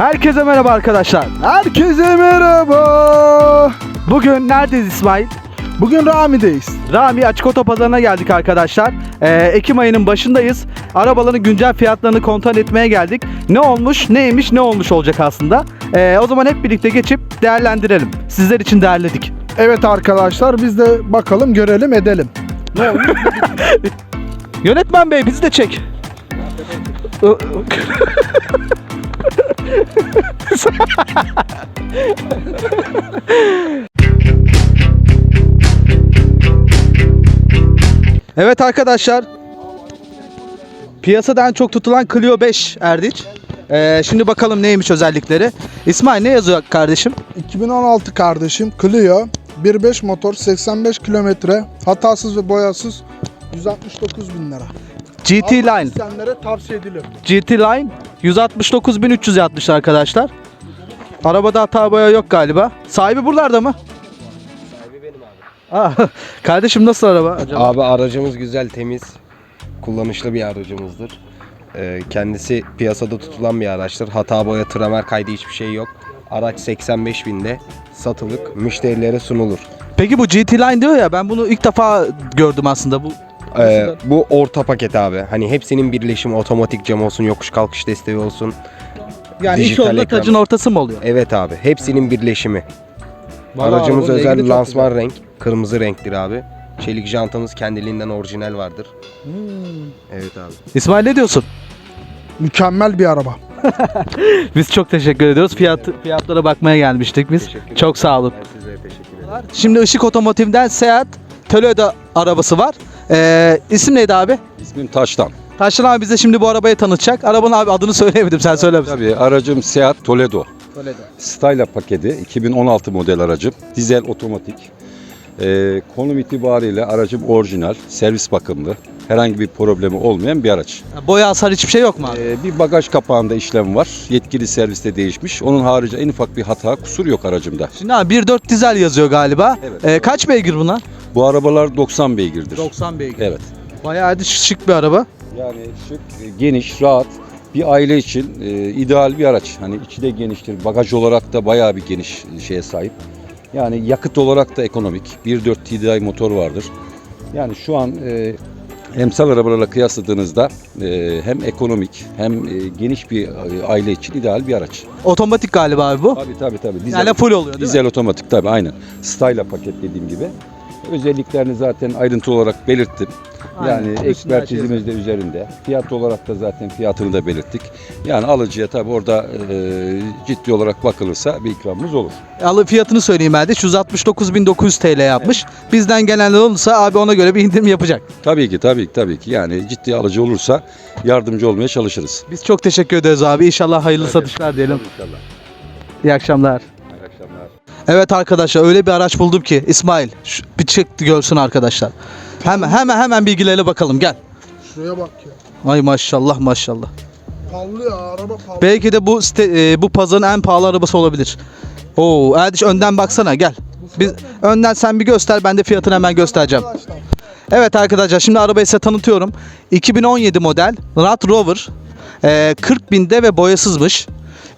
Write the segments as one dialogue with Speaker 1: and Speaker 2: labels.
Speaker 1: Herkese merhaba arkadaşlar.
Speaker 2: Herkese merhaba.
Speaker 1: Bugün neredeyiz İsmail?
Speaker 2: Bugün Rami'deyiz.
Speaker 1: Rami Açık Otopazarı'na geldik arkadaşlar. Ee, Ekim ayının başındayız. Arabaların güncel fiyatlarını kontrol etmeye geldik. Ne olmuş, neymiş, ne olmuş olacak aslında. Ee, o zaman hep birlikte geçip değerlendirelim. Sizler için değerledik.
Speaker 2: Evet arkadaşlar biz de bakalım görelim edelim.
Speaker 1: Yönetmen bey bizi de çek. evet arkadaşlar. Piyasada en çok tutulan Clio 5 Erdiç. Ee, şimdi bakalım neymiş özellikleri. İsmail ne yazıyor kardeşim?
Speaker 2: 2016 kardeşim Clio 1.5 motor 85 kilometre hatasız ve boyasız 169 bin lira.
Speaker 1: GT Line.
Speaker 2: İsteyenlere tavsiye edilir.
Speaker 1: GT Line 169.300 yapmış arkadaşlar. Arabada hata boya yok galiba. Sahibi buralarda mı?
Speaker 3: Sahibi benim abi.
Speaker 1: Aa, kardeşim nasıl araba acaba?
Speaker 3: Abi aracımız güzel, temiz, kullanışlı bir aracımızdır. Ee, kendisi piyasada tutulan bir araçtır. Hata boya, tramer kaydı hiçbir şey yok. Araç 85 binde satılık, müşterilere sunulur.
Speaker 1: Peki bu GT Line diyor ya ben bunu ilk defa gördüm aslında. Bu
Speaker 3: Ee, bu orta paket abi. Hani hepsinin birleşimi otomatik cam olsun, yokuş kalkış desteği olsun.
Speaker 1: yani iki
Speaker 3: dijital ekran.
Speaker 1: tacın ortası mı oluyor?
Speaker 3: Evet abi, hepsinin birleşimi.
Speaker 1: Vallahi
Speaker 3: Aracımız
Speaker 1: arabanın rengi de
Speaker 3: özel
Speaker 1: çok
Speaker 3: lansman renk, kırmızı renktir abi. Çelik jantamız kendiliğinden orijinal vardır.
Speaker 1: Hmm.
Speaker 3: Evet abi.
Speaker 1: İsmail ne diyorsun?
Speaker 2: Mükemmel bir araba.
Speaker 1: Biz çok teşekkür ediyoruz. Fiyat, fiyatlara bakmaya gelmiştik biz.
Speaker 3: Teşekkür
Speaker 1: Çok sağ olun.
Speaker 3: Ben size teşekkür ederim.
Speaker 1: Şimdi Işık Otomotiv'den Seat Toledo arabası var. Ee, isim neydi abi?
Speaker 4: İsmim Taştan.
Speaker 1: Taşlan abi bize şimdi bu arabayı tanıtacak. Arabanın abi adını söyleyemedim sen söyler misin?
Speaker 4: Tabii aracım Seat Toledo.
Speaker 1: Toledo.
Speaker 4: Styla paketi 2016 model aracım. Dizel otomatik. Ee, konum itibariyle aracım orijinal, servis bakımlı. Herhangi bir problemi olmayan bir araç.
Speaker 1: Boya hasar hiçbir şey yok mu abi?
Speaker 4: Ee, bir bagaj kapağında işlem var. Yetkili serviste değişmiş. Onun harici en ufak bir hata, kusur yok aracımda.
Speaker 1: Şimdi abi 1.4 dizel yazıyor galiba.
Speaker 4: Evet.
Speaker 1: Ee, kaç beygir bunlar?
Speaker 4: Bu arabalar 90 beygirdir.
Speaker 1: 90 beygir.
Speaker 4: Evet.
Speaker 1: Bayağı da şık bir araba.
Speaker 4: Yani şık, e, geniş, rahat bir aile için e, ideal bir araç. Hani içi de geniştir. Bagaj olarak da bayağı bir geniş şeye sahip. Yani yakıt olarak da ekonomik. 1.4 TDI motor vardır. Yani şu an e, emsal arabalarla kıyasladığınızda e, hem ekonomik hem e, geniş bir e, aile için ideal bir araç.
Speaker 1: Otomatik galiba abi bu.
Speaker 4: Tabii tabii tabii. Dizel,
Speaker 1: Yani full oluyor değil mi?
Speaker 4: dizel otomatik tabii aynen. Styla paket dediğim gibi. Özelliklerini zaten ayrıntı olarak belirttim.
Speaker 1: Aynen.
Speaker 4: Yani ekspertizimiz de üzerinde. Fiyat olarak da zaten fiyatını da belirttik. Yani alıcıya tabii orada e, ciddi olarak bakılırsa bir ikramımız olur.
Speaker 1: Alı fiyatını söyleyeyim ben de. 169.900 TL yapmış. Bizden gelenler olursa abi ona göre bir indirim yapacak.
Speaker 4: Tabii ki tabii ki tabii ki yani ciddi alıcı olursa yardımcı olmaya çalışırız.
Speaker 1: Biz çok teşekkür ederiz abi. İnşallah hayırlı satışlar diyelim.
Speaker 4: İnşallah.
Speaker 1: İyi akşamlar. Evet arkadaşlar öyle bir araç buldum ki İsmail şu- bir çıktı görsün arkadaşlar. Hemen hemen hemen bilgilerine bakalım gel.
Speaker 2: Şuraya bak ya.
Speaker 1: Ay maşallah maşallah.
Speaker 2: Pahalı ya araba pahalı.
Speaker 1: Belki de bu site, e, bu pazarın en pahalı arabası olabilir. Oo Erdiş önden baksana gel. Biz önden sen bir göster ben de fiyatını hemen göstereceğim.
Speaker 2: Arkadaşlar,
Speaker 1: Evet arkadaşlar şimdi arabayı size tanıtıyorum. 2017 model Land Rover. Ee, 40 binde ve boyasızmış.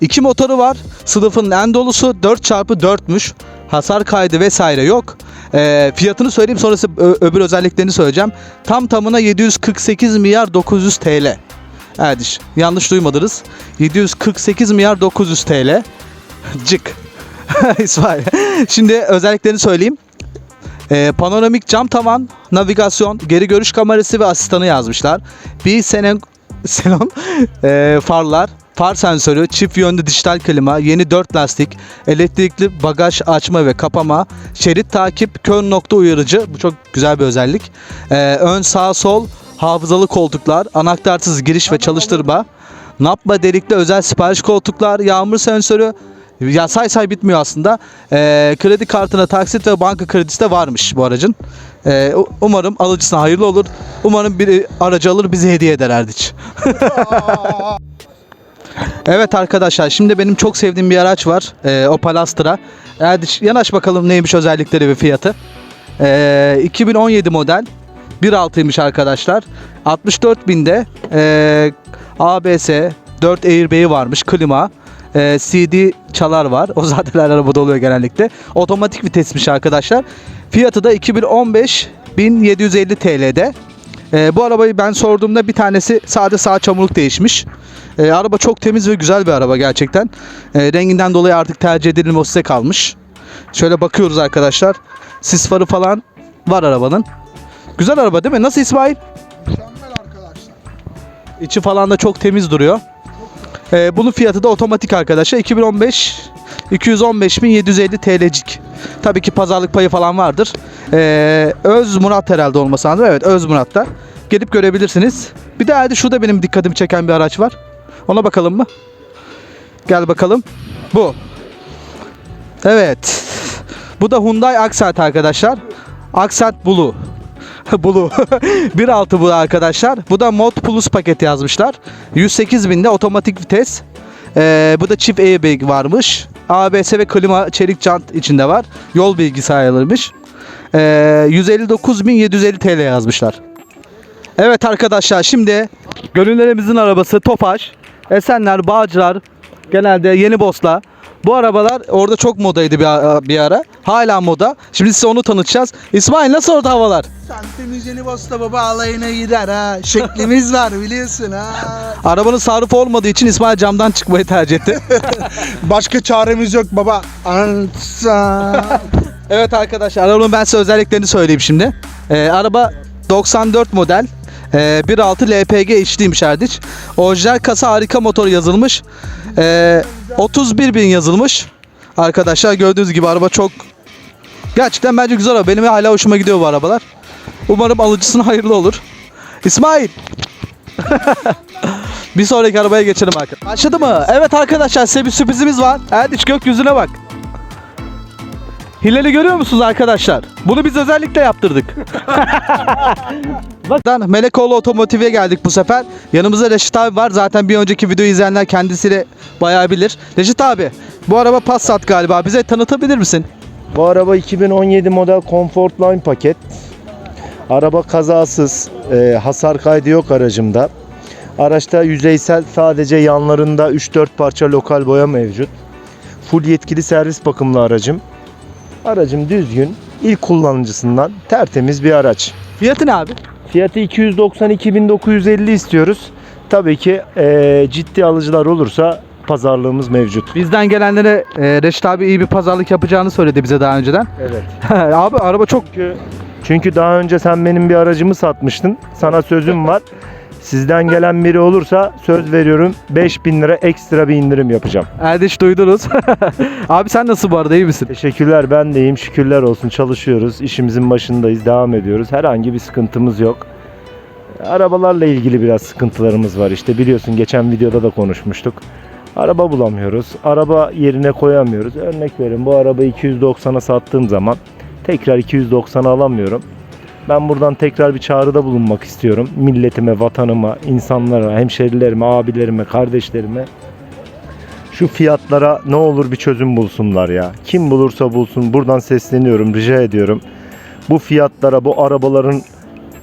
Speaker 1: İki motoru var. Sınıfının en dolusu 4x4'müş. Hasar kaydı vesaire yok. Ee, fiyatını söyleyeyim sonrası öbür özelliklerini söyleyeceğim. Tam tamına 748 milyar 900 TL. Erdiş yanlış duymadınız. 748 milyar 900 TL. Cık. İsmail. Şimdi özelliklerini söyleyeyim. Ee, panoramik cam tavan, navigasyon, geri görüş kamerası ve asistanı yazmışlar. Bir xenon, xenon ee, farlar, far sensörü, çift yönlü dijital klima, yeni 4 lastik, elektrikli bagaj açma ve kapama, şerit takip, kör nokta uyarıcı. Bu çok güzel bir özellik. Ee, ön sağ sol hafızalı koltuklar, anahtarsız giriş ve çalıştırma, napma delikli özel sipariş koltuklar, yağmur sensörü, ya say say bitmiyor aslında. Ee, kredi kartına taksit ve banka kredisi de varmış bu aracın. Ee, umarım alıcısına hayırlı olur. Umarım bir aracı alır bizi hediye eder Erdiç. evet arkadaşlar şimdi benim çok sevdiğim bir araç var. Ee, Opel Astra. Erdiç yanaş bakalım neymiş özellikleri ve fiyatı. Ee, 2017 model. 1.6'ymış arkadaşlar. 64 binde ee, ABS, 4 airbag'i varmış, klima. e, CD çalar var. O zaten her arabada oluyor genellikle. Otomatik vitesmiş arkadaşlar. Fiyatı da 2015 1750 TL'de. E, bu arabayı ben sorduğumda bir tanesi sade sağ çamurluk değişmiş. E, araba çok temiz ve güzel bir araba gerçekten. E, renginden dolayı artık tercih edilme o size kalmış. Şöyle bakıyoruz arkadaşlar. Sis farı falan var arabanın. Güzel araba değil mi? Nasıl İsmail?
Speaker 2: Mükemmel arkadaşlar.
Speaker 1: İçi falan da çok temiz duruyor. Ee, bunun fiyatı da otomatik arkadaşlar. 2015 215.750 TL'cik. Tabii ki pazarlık payı falan vardır. Ee, Öz Murat herhalde olması lazım. Evet Öz Murat'ta. Gelip görebilirsiniz. Bir de hadi şurada benim dikkatimi çeken bir araç var. Ona bakalım mı? Gel bakalım. Bu. Evet. Bu da Hyundai Accent arkadaşlar. Accent Blue. Blue. 1.6 bu arkadaşlar. Bu da Mod Plus paket yazmışlar. 108 binde otomatik vites. Ee, bu da çift airbag varmış. ABS ve klima çelik jant içinde var. Yol bilgisi ayrılmış. Ee, 159.750 TL yazmışlar. Evet arkadaşlar şimdi gönüllerimizin arabası Tofaş, Esenler, Bağcılar, genelde Yeni Bosna. Bu arabalar orada çok modaydı bir, ara- bir ara. Hala moda. Şimdi size onu tanıtacağız. İsmail nasıl orada havalar?
Speaker 2: Santimiz yeni bosta baba alayına gider ha. Şeklimiz var biliyorsun ha.
Speaker 1: Arabanın sarrafı olmadığı için İsmail camdan çıkmayı tercih etti.
Speaker 2: Başka çaremiz yok baba. Ansa.
Speaker 1: evet arkadaşlar arabanın ben size özelliklerini söyleyeyim şimdi. Ee, araba 94 model. Ee, 1.6 LPG içliymiş Erdiç. Orijinal kasa harika motor yazılmış. Ee, 31 bin yazılmış. Arkadaşlar gördüğünüz gibi araba çok gerçekten bence güzel araba. Benim hala hoşuma gidiyor bu arabalar. Umarım alıcısına hayırlı olur. İsmail. bir sonraki arabaya geçelim arkadaşlar. Başladı mı? Evet arkadaşlar size bir sürprizimiz var. Erdiç gökyüzüne bak. Hilali görüyor musunuz arkadaşlar? Bunu biz özellikle yaptırdık. Bakın Melekoğlu Otomotiv'e geldik bu sefer. Yanımızda Reşit abi var. Zaten bir önceki videoyu izleyenler kendisiyle bayağı bilir. Reşit abi bu araba Passat galiba. Bize tanıtabilir misin?
Speaker 5: Bu araba 2017 model Comfortline paket. Araba kazasız, e, hasar kaydı yok aracımda. Araçta yüzeysel sadece yanlarında 3-4 parça lokal boya mevcut. Full yetkili servis bakımlı aracım. Aracım düzgün, ilk kullanıcısından tertemiz bir araç.
Speaker 1: Fiyatı ne abi?
Speaker 5: Fiyatı 292.950 istiyoruz. Tabii ki e, ciddi alıcılar olursa pazarlığımız mevcut.
Speaker 1: Bizden gelenlere e, Reşit abi iyi bir pazarlık yapacağını söyledi bize daha önceden.
Speaker 5: Evet.
Speaker 1: abi araba çok
Speaker 5: Çünkü, çünkü daha önce sen benim bir aracımı satmıştın. Sana sözüm var. Sizden gelen biri olursa söz veriyorum 5000 lira ekstra bir indirim yapacağım.
Speaker 1: Erdiç duydunuz. abi sen nasıl bu arada iyi misin?
Speaker 5: Teşekkürler ben de iyiyim şükürler olsun çalışıyoruz. işimizin başındayız devam ediyoruz. Herhangi bir sıkıntımız yok. Arabalarla ilgili biraz sıkıntılarımız var işte biliyorsun geçen videoda da konuşmuştuk. Araba bulamıyoruz. Araba yerine koyamıyoruz. Örnek verin bu arabayı 290'a sattığım zaman tekrar 290'a alamıyorum. Ben buradan tekrar bir çağrıda bulunmak istiyorum. Milletime, vatanıma, insanlara, hemşerilerime, abilerime, kardeşlerime şu fiyatlara ne olur bir çözüm bulsunlar ya. Kim bulursa bulsun buradan sesleniyorum, rica ediyorum. Bu fiyatlara, bu arabaların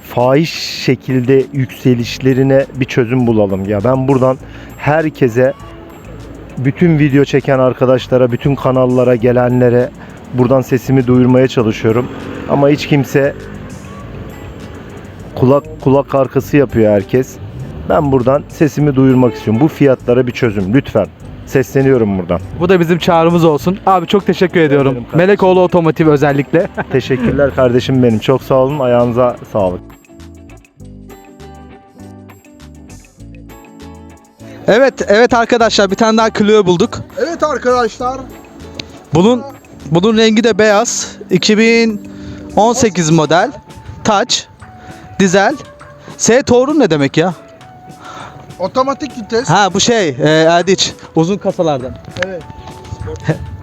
Speaker 5: fahiş şekilde yükselişlerine bir çözüm bulalım ya. Ben buradan herkese bütün video çeken arkadaşlara, bütün kanallara gelenlere buradan sesimi duyurmaya çalışıyorum. Ama hiç kimse kulak kulak arkası yapıyor herkes. Ben buradan sesimi duyurmak istiyorum. Bu fiyatlara bir çözüm lütfen. Sesleniyorum buradan.
Speaker 1: Bu da bizim çağrımız olsun. Abi çok teşekkür ediyorum.
Speaker 5: kardeşim.
Speaker 1: Melekoğlu Otomotiv özellikle.
Speaker 5: Teşekkürler kardeşim benim. Çok sağ olun. Ayağınıza sağlık.
Speaker 1: evet, evet arkadaşlar bir tane daha Clio bulduk.
Speaker 2: Evet arkadaşlar.
Speaker 1: Bunun bunun rengi de beyaz. 2018 model. Touch. Dizel. S Torun ne demek ya?
Speaker 2: Otomatik vites.
Speaker 1: Ha bu şey e, Erdiç. Uzun kasalardan.
Speaker 2: Evet.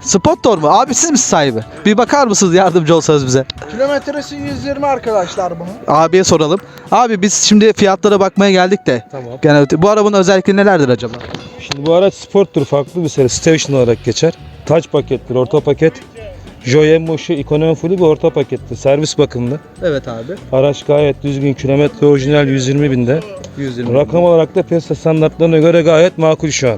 Speaker 1: Spottor mu? Abi siz misiniz sahibi? Bir bakar mısınız yardımcı olsanız bize?
Speaker 2: Kilometresi 120 arkadaşlar bunun.
Speaker 1: Abiye soralım. Abi biz şimdi fiyatlara bakmaya geldik de.
Speaker 6: Tamam.
Speaker 1: Genelde bu arabanın özellikleri nelerdir acaba?
Speaker 6: Şimdi bu araç sporttur farklı bir seri. Station olarak geçer. Touch pakettir, orta paket. Joy Moşu ekonomi fullü bir orta pakettir. Servis bakımlı.
Speaker 1: Evet abi.
Speaker 6: Araç gayet düzgün. Kilometre orijinal 120 binde.
Speaker 1: 120.
Speaker 6: Rakam olarak da piyasa standartlarına göre gayet makul şu an.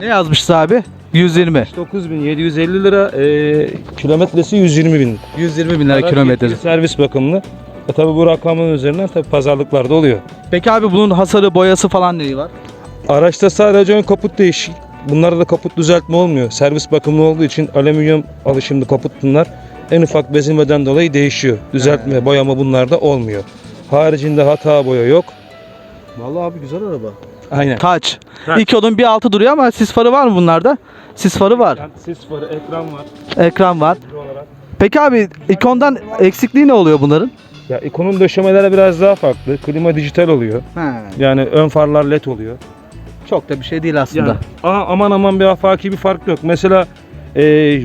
Speaker 1: Ne yazmışız abi? 120.
Speaker 6: 9750 lira, e, kilometresi 120 bin.
Speaker 1: 120 bin lira
Speaker 6: Araç yetkili Servis bakımlı. E tabi bu rakamın üzerinden tabi pazarlıklarda oluyor.
Speaker 1: Peki abi bunun hasarı, boyası falan neyi var?
Speaker 6: Araçta sadece ön kaput değişik. Bunlarda da kaput düzeltme olmuyor. Servis bakımlı olduğu için alüminyum alışımlı kaput bunlar. En ufak bezilmeden dolayı değişiyor. Düzeltme, boyama bunlarda olmuyor. Haricinde hata boya yok.
Speaker 1: Vallahi abi güzel araba.
Speaker 6: Aynen.
Speaker 1: Taç.
Speaker 6: Taç.
Speaker 1: İlk onun bir altı duruyor ama sis farı var mı bunlarda? Sis farı var.
Speaker 6: Sis farı, ekran var.
Speaker 1: Ekran var.
Speaker 6: olarak.
Speaker 1: Peki abi ikondan eksikliği ne oluyor bunların?
Speaker 6: Ya ikonun döşemeleri biraz daha farklı. Klima dijital oluyor. Yani ön farlar led oluyor.
Speaker 1: Çok da bir şey değil aslında.
Speaker 6: Yani aman aman bir afaki bir fark yok. Mesela e,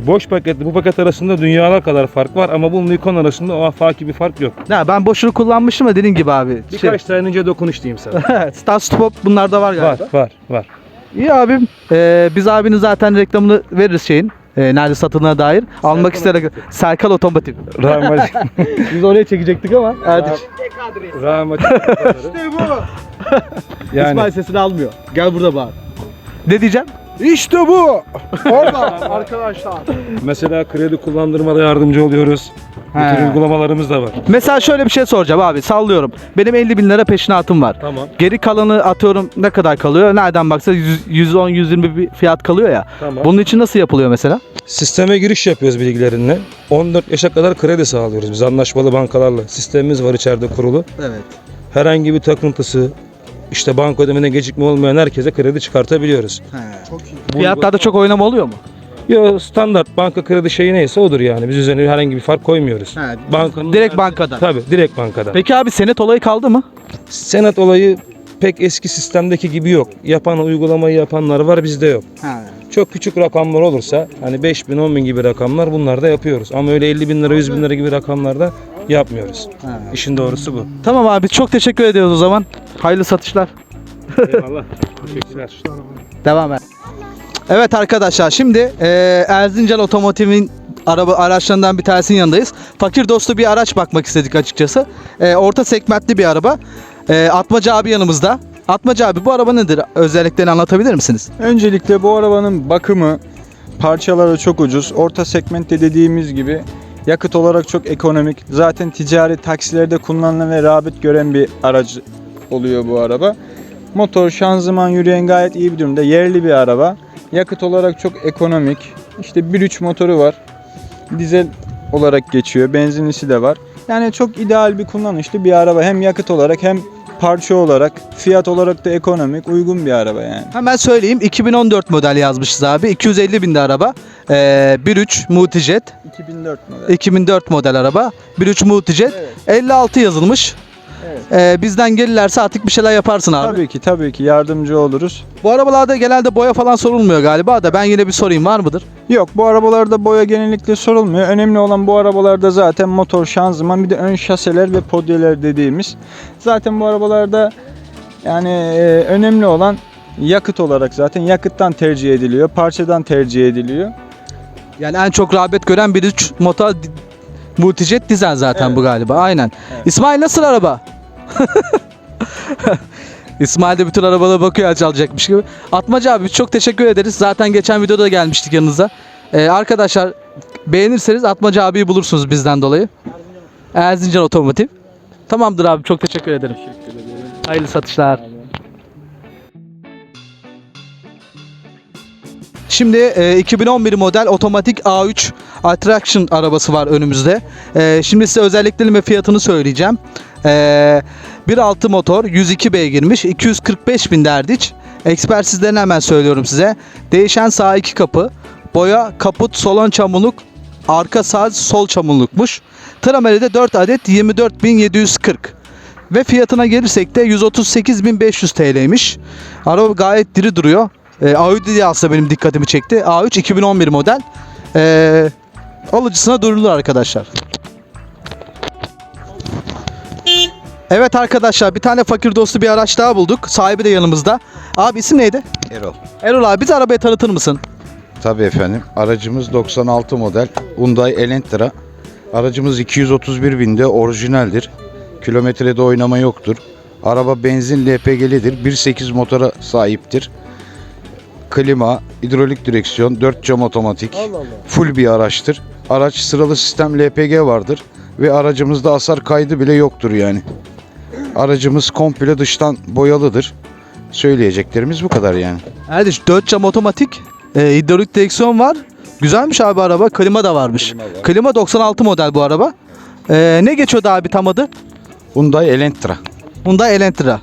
Speaker 6: boş paketle bu paket arasında dünyalar kadar fark var ama bunun ikon arasında o afaki bir fark yok.
Speaker 1: Ya ben boşunu kullanmışım da dediğin gibi abi. Şey,
Speaker 6: Birkaç tane ince dokunuş diyeyim sana.
Speaker 1: Start Stop bunlarda var
Speaker 6: var,
Speaker 1: galiba.
Speaker 6: var, var.
Speaker 1: İyi abim. Ee, biz abinin zaten reklamını veririz şeyin. E, nerede satıldığına dair. Almak isteyen Serkal Otomotiv.
Speaker 6: Rahmet.
Speaker 1: Biz oraya çekecektik ama Erdiç.
Speaker 6: Rahmet.
Speaker 1: İsmail
Speaker 6: yani
Speaker 1: sesini almıyor. Gel burada bağır. Ne diyeceğim?
Speaker 2: İşte bu. Orada arkadaşlar.
Speaker 6: mesela kredi kullandırmada yardımcı oluyoruz. Bu tür
Speaker 1: He.
Speaker 6: uygulamalarımız da var.
Speaker 1: Mesela şöyle bir şey soracağım abi. Sallıyorum. Benim 50 bin lira peşinatım var.
Speaker 6: Tamam.
Speaker 1: Geri kalanı atıyorum ne kadar kalıyor? Nereden baksa 110-120 bir fiyat kalıyor ya.
Speaker 6: Tamam.
Speaker 1: Bunun için nasıl yapılıyor mesela?
Speaker 6: Sisteme giriş yapıyoruz bilgilerinle. 14 yaşa kadar kredi sağlıyoruz biz anlaşmalı bankalarla. Sistemimiz var içeride kurulu.
Speaker 1: Evet.
Speaker 6: Herhangi bir takıntısı, işte banka ödemene gecikme olmayan herkese kredi çıkartabiliyoruz.
Speaker 2: Çok iyi.
Speaker 6: Bu
Speaker 1: Fiyatlarda çok oynama oluyor mu?
Speaker 6: Yo standart banka kredi şeyi neyse odur yani. Biz üzerine herhangi bir fark koymuyoruz. Bankanın
Speaker 1: Direkt bankadan.
Speaker 6: Tabii direkt bankadan.
Speaker 1: Peki abi senet olayı kaldı mı?
Speaker 6: Senet olayı pek eski sistemdeki gibi yok. Yapan uygulamayı yapanlar var bizde yok. Çok küçük rakamlar olursa hani 5 bin 10 bin gibi rakamlar bunlar da yapıyoruz. Ama öyle 50 bin lira 100 bin lira gibi rakamlarda yapmıyoruz. İşin doğrusu bu.
Speaker 1: Tamam abi çok teşekkür ediyoruz o zaman. Hayırlı satışlar.
Speaker 6: Eyvallah. Teşekkürler.
Speaker 1: Devam et. Evet arkadaşlar şimdi eee Erzincan Otomotiv'in araba araçlarından bir tanesinin yanındayız. Fakir dostu bir araç bakmak istedik açıkçası. Eee, orta segmentli bir araba. Eee Atmaca abi yanımızda. Atmaca abi bu araba nedir? Özelliklerini anlatabilir misiniz?
Speaker 7: Öncelikle bu arabanın bakımı, parçaları çok ucuz. Orta segmentte dediğimiz gibi yakıt olarak çok ekonomik. Zaten ticari taksilerde kullanılan ve rağbet gören bir aracı oluyor bu araba. Motor, şanzıman, yürüyen gayet iyi bir durumda. Yerli bir araba. Yakıt olarak çok ekonomik. İşte 1.3 motoru var. Dizel olarak geçiyor. Benzinlisi de var. Yani çok ideal bir kullanışlı bir araba. Hem yakıt olarak hem parça olarak, fiyat olarak da ekonomik, uygun bir araba yani.
Speaker 1: Hemen söyleyeyim 2014 model yazmışız abi. 250 binde araba. Eee 1.3 Multijet.
Speaker 7: 2004 model.
Speaker 1: 2004 model araba. 1.3 Multijet.
Speaker 7: Evet.
Speaker 1: 56 yazılmış.
Speaker 7: Evet.
Speaker 1: Eee, bizden gelirlerse artık bir şeyler yaparsın abi.
Speaker 7: Tabii ki tabii ki yardımcı oluruz.
Speaker 1: Bu arabalarda genelde boya falan sorulmuyor galiba da ben yine bir sorayım var mıdır?
Speaker 7: Yok bu arabalarda boya genellikle sorulmuyor. Önemli olan bu arabalarda zaten motor, şanzıman bir de ön şaseler ve podyeler dediğimiz. Zaten bu arabalarda yani e, önemli olan yakıt olarak zaten yakıttan tercih ediliyor, parçadan tercih ediliyor.
Speaker 1: Yani en çok rağbet gören 1.3 motor di- Multijet dizel zaten
Speaker 7: Evet.
Speaker 1: bu galiba. Aynen.
Speaker 7: Evet.
Speaker 1: İsmail nasıl araba? İsmail de bütün arabalara bakıyor aç alacakmış gibi. Atmaca abi çok teşekkür ederiz. Zaten geçen videoda da gelmiştik yanınıza. Ee, arkadaşlar beğenirseniz Atmaca abiyi bulursunuz bizden dolayı. Erzincan Otomotiv. Tamamdır abi çok teşekkür ederim. Hayırlı satışlar. Şimdi e, 2011 model otomatik A3 Attraction arabası var önümüzde. E, şimdi size özelliklerini ve fiyatını söyleyeceğim. E, 1.6 motor 102 beygirmiş 245 bin derdiç. Ekspersizlerini hemen söylüyorum size. Değişen sağ iki kapı. Boya kaput solon çamurluk arka sağ sol çamurlukmuş. Trameli de 4 adet 24.740. Ve fiyatına gelirsek de 138.500 TL'ymiş. Araba gayet diri duruyor. E, Audi diye aslında benim dikkatimi çekti. A3 2011 model. E, alıcısına duyurulur arkadaşlar. Evet arkadaşlar bir tane fakir dostu bir araç daha bulduk. Sahibi de yanımızda. Abi isim neydi?
Speaker 8: Erol.
Speaker 1: Erol abi bize arabayı tanıtır mısın?
Speaker 8: Tabii efendim. Aracımız 96 model Hyundai Elantra. Aracımız 231 binde orijinaldir. Kilometrede oynama yoktur. Araba benzin LPG'lidir. 1.8 motora sahiptir. klima, hidrolik direksiyon, 4 cam otomatik. Full bir araçtır. Araç sıralı sistem LPG vardır ve aracımızda hasar kaydı bile yoktur yani. Aracımız komple dıştan boyalıdır. Söyleyeceklerimiz bu kadar yani.
Speaker 1: Erdiç 4 cam otomatik. E, hidrolik direksiyon var. Güzelmiş abi araba. Klima da varmış.
Speaker 4: Klima
Speaker 1: Klima,
Speaker 4: var.
Speaker 1: 96 model bu araba. E, ne geçiyordu abi tam adı?
Speaker 8: Hyundai Elantra.
Speaker 1: Hyundai Elantra.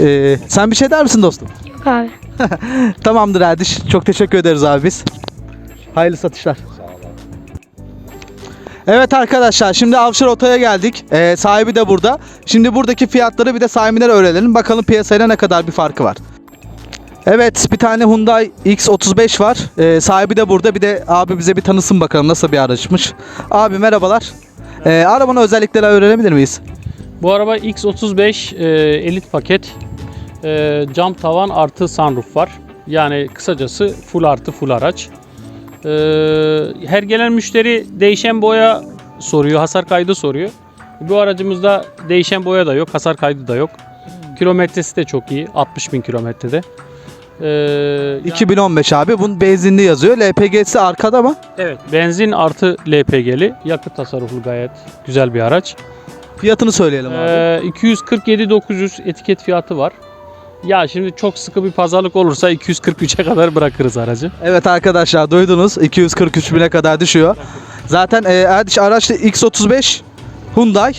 Speaker 1: E, sen bir şey der misin dostum?
Speaker 9: Abi.
Speaker 1: Tamamdır Erdiş. Çok teşekkür ederiz abi biz. Hayırlı satışlar. Evet arkadaşlar şimdi Avşar Oto'ya geldik. Ee, sahibi de burada. Şimdi buradaki fiyatları bir de sahibinden öğrenelim. Bakalım piyasayla ne kadar bir farkı var. Evet bir tane Hyundai X35 var. Ee, sahibi de burada. Bir de abi bize bir tanısın bakalım nasıl bir araçmış. Abi merhabalar. Ee, arabanın özellikleri öğrenebilir miyiz?
Speaker 10: Bu araba X35 e, elit paket. E, cam tavan artı sunroof var. Yani kısacası full artı full araç. E, her gelen müşteri değişen boya soruyor, hasar kaydı soruyor. Bu aracımızda değişen boya da yok, hasar kaydı da yok. Kilometresi de çok iyi, 60 bin kilometrede. E, yani-
Speaker 1: 2015 abi. Bunun benzinli yazıyor. LPG'si arkada mı?
Speaker 10: Evet, benzin artı LPG'li, yakıt tasarruflu gayet güzel bir araç.
Speaker 1: Fiyatını söyleyelim abi.
Speaker 10: Ee, 247.900 etiket fiyatı var. Ya şimdi çok sıkı bir pazarlık olursa 243'e kadar bırakırız aracı.
Speaker 1: Evet arkadaşlar duydunuz 243 bine kadar düşüyor. Zaten e, Erdiş araçta X35 Hyundai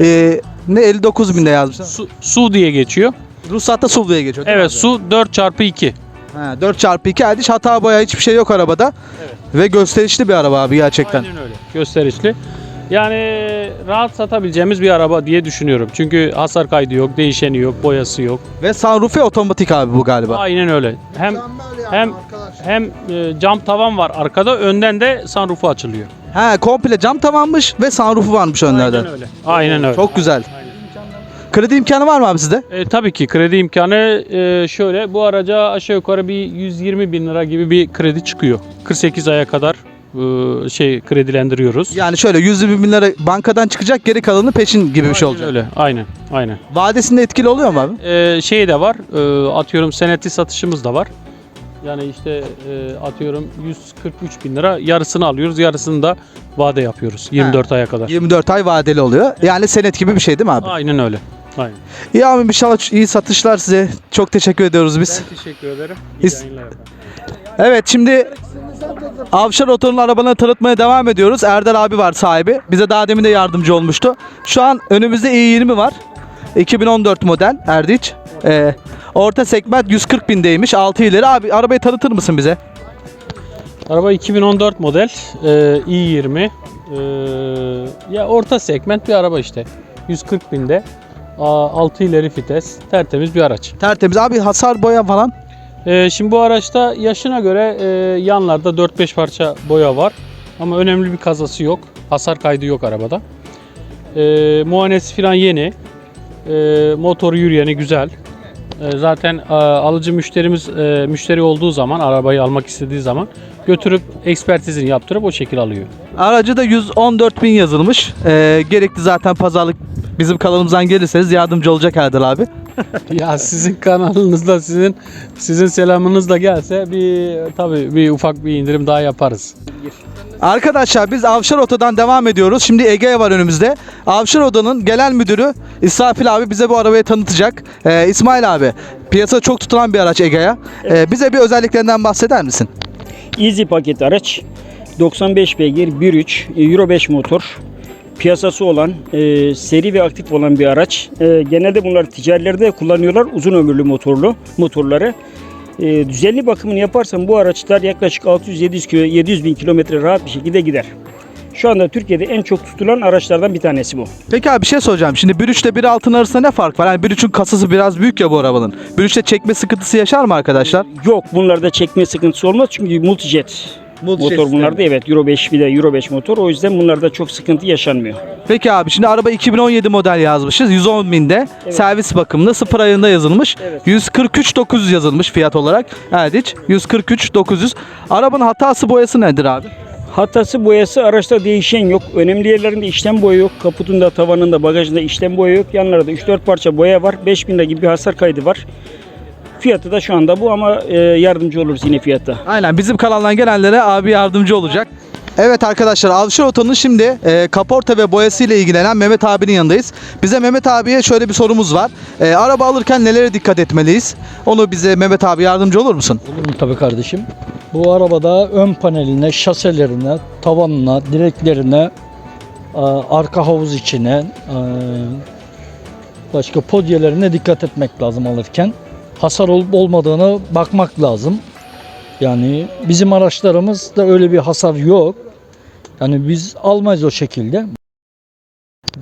Speaker 1: e, ne 59 binde yazmış.
Speaker 10: Su, su diye geçiyor.
Speaker 1: Ruhsatta SUV diye geçiyor. değil mi
Speaker 10: Evet
Speaker 1: abi?
Speaker 10: su 4x2.
Speaker 1: Ha, 4x2 Erdiş hata boya hiçbir şey yok arabada. Ve gösterişli bir araba abi gerçekten.
Speaker 10: Aynen öyle. Gösterişli. Yani rahat satabileceğimiz bir araba diye düşünüyorum. Çünkü hasar kaydı yok, değişeni yok, boyası yok.
Speaker 1: Ve sunroof'u otomatik abi bu galiba.
Speaker 10: Aynen öyle. Hem
Speaker 2: Mükemmel yani
Speaker 10: hem-
Speaker 2: arkadaşlar.
Speaker 10: hem e, cam tavan var arkada, önden de sunroofu açılıyor.
Speaker 1: Ha komple cam tamammış ve sunroof'u varmış önlerden.
Speaker 10: Aynen öyle. Aynen öyle.
Speaker 1: Çok güzel. Kredi imkanı var mı abi sizde?
Speaker 10: E, tabii ki kredi imkanı e, şöyle bu araca aşağı yukarı bir 120 bin lira gibi bir kredi çıkıyor. 48 aya kadar e, şey kredilendiriyoruz.
Speaker 1: Yani şöyle 120 bin lira bankadan çıkacak geri kalanı peşin gibi bir şey olacak.
Speaker 10: Öyle aynen aynen.
Speaker 1: Vadesinde etkili oluyor mu abi?
Speaker 10: E, şey de var e, atıyorum senetli satışımız da var. Yani işte e, atıyorum 143 bin lira yarısını alıyoruz yarısını da vade yapıyoruz 24 aya kadar.
Speaker 1: 24 ay vadeli oluyor. Yani senet gibi bir şey değil mi abi?
Speaker 10: Aynen öyle. Aynen.
Speaker 1: İyi abi inşallah iyi satışlar size. Çok teşekkür ediyoruz biz.
Speaker 10: Ben teşekkür ederim. İyi yayınlar efendim.
Speaker 1: Evet şimdi Avşar Oto'nun arabalarını tanıtmaya devam ediyoruz. Erdal abi var sahibi. Bize daha demin de yardımcı olmuştu. Şu an önümüzde i20 var. 2014 model Erdiç. Ee, orta segment 140 bindeymiş. 6 ileri. Abi arabayı tanıtır mısın bize?
Speaker 10: Araba 2014 model e, i20 E, ya orta segment bir araba işte 140 binde 6 ileri vites tertemiz bir araç.
Speaker 1: Tertemiz. Abi hasar boya falan.
Speaker 10: E, şimdi bu araçta yaşına göre e, yanlarda 4-5 parça boya var ama önemli bir kazası yok hasar kaydı yok arabada. E, muayenesi falan yeni e, motoru yürüyeni güzel. E, zaten e, alıcı müşterimiz e, müşteri olduğu zaman arabayı almak istediği zaman götürüp ekspertizini yaptırıp o şekil alıyor.
Speaker 1: Aracı da 114 bin yazılmış. Ee, gerekli zaten pazarlık bizim kanalımızdan gelirseniz yardımcı olacak Erdal abi.
Speaker 10: ya sizin kanalınızda sizin sizin selamınızla gelse bir tabii bir ufak bir indirim daha yaparız.
Speaker 1: Arkadaşlar biz Avşar Oto'dan devam ediyoruz. Şimdi Ege var önümüzde. Avşar Oto'nun genel müdürü İsrafil abi bize bu arabayı tanıtacak. Ee, İsmail abi piyasada çok tutulan bir araç Ege'ye. Ee, bize bir özelliklerinden bahseder misin?
Speaker 11: Easy paket araç 95 beygir 1.3 Euro 5 motor piyasası olan e, seri ve aktif olan bir araç. E, genelde bunlar ticarilerde kullanıyorlar uzun ömürlü motorlu motorları. E, düzenli bakımını yaparsan bu araçlar yaklaşık 600-700 kilo- 700 bin kilometre rahat bir şekilde gider. Şu anda Türkiye'de en çok tutulan araçlardan bir tanesi bu.
Speaker 1: Peki abi bir şey soracağım. Şimdi 1.3 ile 1.6'nın arasında ne fark var? Yani 1.3'ün kasası biraz büyük ya bu arabanın. 1.3'te çekme sıkıntısı yaşar mı arkadaşlar?
Speaker 11: Yok bunlarda çekme sıkıntısı olmaz çünkü multijet motor bunlarda evet Euro 5 bir de Euro 5 motor o yüzden bunlarda çok sıkıntı yaşanmıyor.
Speaker 1: Peki abi şimdi araba 2017 model yazmışız. 110 binde servis bakımında sıfır ayında yazılmış.
Speaker 11: Evet.
Speaker 1: 143 900 yazılmış fiyat olarak. Evet 143 900. Arabanın hatası boyası nedir abi?
Speaker 11: Hatası boyası araçta değişen yok. Önemli yerlerinde işlem boya yok. Kaputunda, tavanında, bagajında işlem boya yok. Yanlarda 3-4 parça boya var. 5000 lira gibi bir hasar kaydı var. Fiyatı da şu anda bu ama e, yardımcı oluruz yine fiyatta.
Speaker 1: Aynen bizim kanaldan gelenlere abi yardımcı olacak. Evet arkadaşlar Avşar Oto'nun şimdi e, kaporta ve boyası ile ilgilenen Mehmet abinin yanındayız. Bize Mehmet abiye şöyle bir sorumuz var. E, araba alırken nelere dikkat etmeliyiz? Onu bize Mehmet abi yardımcı olur musun?
Speaker 9: Olur mu tabii kardeşim? Bu arabada ön paneline, şaselerine, tavanına, direklerine, a, arka havuz içine, a, başka podyelerine dikkat etmek lazım alırken. Hasar olup olmadığını bakmak lazım. Yani bizim araçlarımızda öyle bir hasar yok. Yani biz almayız o şekilde.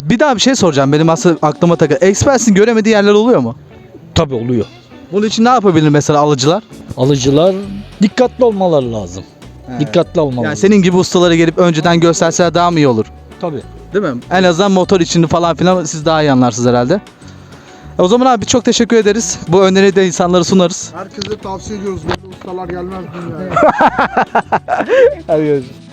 Speaker 1: Bir daha bir şey soracağım benim aslında aklıma takı. Express'in göremediği yerler oluyor mu?
Speaker 9: Tabii oluyor.
Speaker 1: Bunun için ne yapabilir mesela alıcılar?
Speaker 9: Alıcılar dikkatli olmaları lazım. Dikkatli olmaları.
Speaker 1: Yani senin gibi ustalara gelip önceden gösterseler daha mı iyi olur?
Speaker 9: Tabii.
Speaker 1: Değil mi? En azından motor içini falan filan siz daha iyi anlarsınız herhalde. E, O zaman abi çok teşekkür ederiz. Bu öneriyi de insanlara sunarız.
Speaker 2: Herkese tavsiye ediyoruz. Böyle ustalar gelmez dünyaya.
Speaker 1: Hadi görüşürüz.